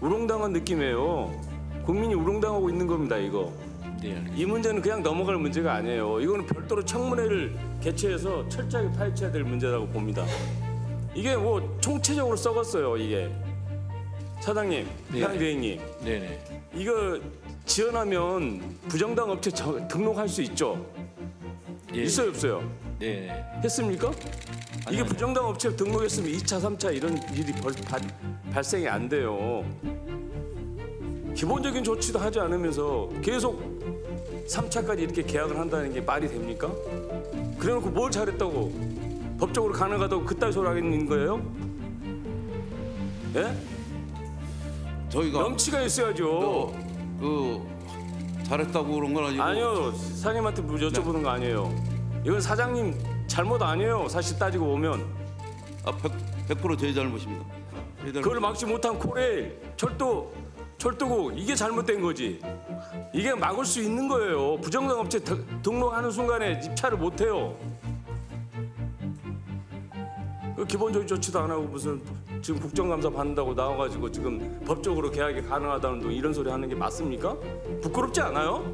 우롱당한 느낌이에요. 국민이 우롱당하고 있는 겁니다, 이거. 네. 이 문제는 그냥 넘어갈 문제가 아니에요. 이거는 별도로 청문회를 개최해서 철저하게 파헤쳐야 될 문제라고 봅니다. 이게 뭐 총체적으로 썩었어요, 이게. 사장님, 네. 향대행님, 네, 네. 이거 지원하면 부정당 업체 저- 등록할 수 있죠? 예. 있어요, 없어요? 네, 네. 했습니까? 이게. 부정당 업체 등록했으면 2차, 3차 이런 일이 벌, 발, 발생이 안 돼요. 기본적인 조치도 하지 않으면서 계속 3차까지 이렇게 계약을 한다는 게 말이 됩니까? 그래놓고 뭘 잘했다고 법적으로 가능하다고 그따위 소리 하겠는 거예요? 예? 저희가 명치가 있어야죠. 그, 그 잘했다고 그런 건 아니고 아니요, 사장님한테 뭐 여쭤보는 거 아니에요. 이건 사장님 잘못 아니에요. 사실 따지고 보면. 아, 100, 100%제 잘못입니다. 제 잘못. 그걸 막지 못한 코레일 철도 철도국 이게 잘못된 거지. 이게 막을 수 있는 거예요. 부정당 업체 드- 등록하는 순간에 입찰을 못 해요. 그 기본적인 조치도 안 하고 무슨 지금 국정감사 받는다고 나와가지고 지금 법적으로 계약이 가능하다는 둥 이런 소리 하는 게 맞습니까? 부끄럽지 않아요?